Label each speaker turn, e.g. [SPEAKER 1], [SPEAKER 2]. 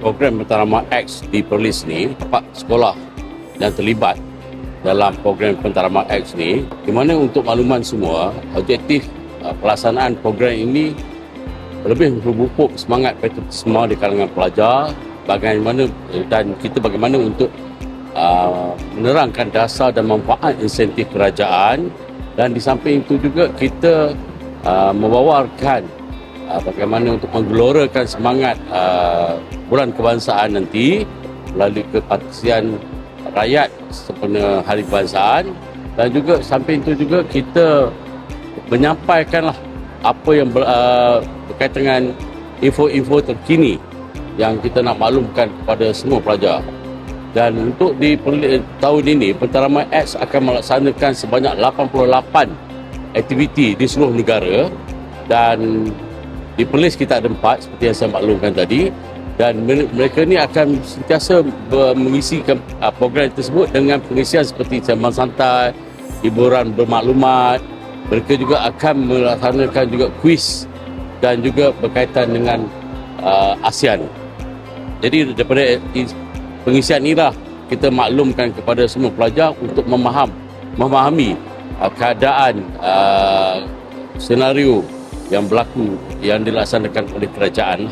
[SPEAKER 1] program Pentarama X di Perlis ni, empat sekolah yang terlibat dalam program Pentarama X ni, di mana untuk makluman semua, objektif uh, pelaksanaan program ini lebih memupuk semangat patriotisme di kalangan pelajar bagaimana dan kita bagaimana untuk uh, menerangkan dasar dan manfaat insentif kerajaan. Dan di samping itu juga kita uh, membawakan uh, bagaimana untuk menggelorakan semangat uh, bulan kebangsaan nanti melalui kepartisian rakyat sempena hari kebangsaan dan juga samping itu juga kita menyampaikanlah apa yang ber, uh, berkaitan dengan info-info terkini yang kita nak maklumkan kepada semua pelajar. Dan untuk di tahun ini, Penteraman X akan melaksanakan sebanyak 88 aktiviti di seluruh negara dan di Perlis kita ada empat seperti yang saya maklumkan tadi dan mereka ni akan sentiasa mengisi uh, program tersebut dengan pengisian seperti sembang santai, hiburan bermaklumat, mereka juga akan melaksanakan juga kuis dan juga berkaitan dengan uh, ASEAN. Jadi daripada pengisian inilah kita maklumkan kepada semua pelajar untuk memaham memahami uh, keadaan uh, senario yang berlaku yang dilaksanakan oleh kerajaan.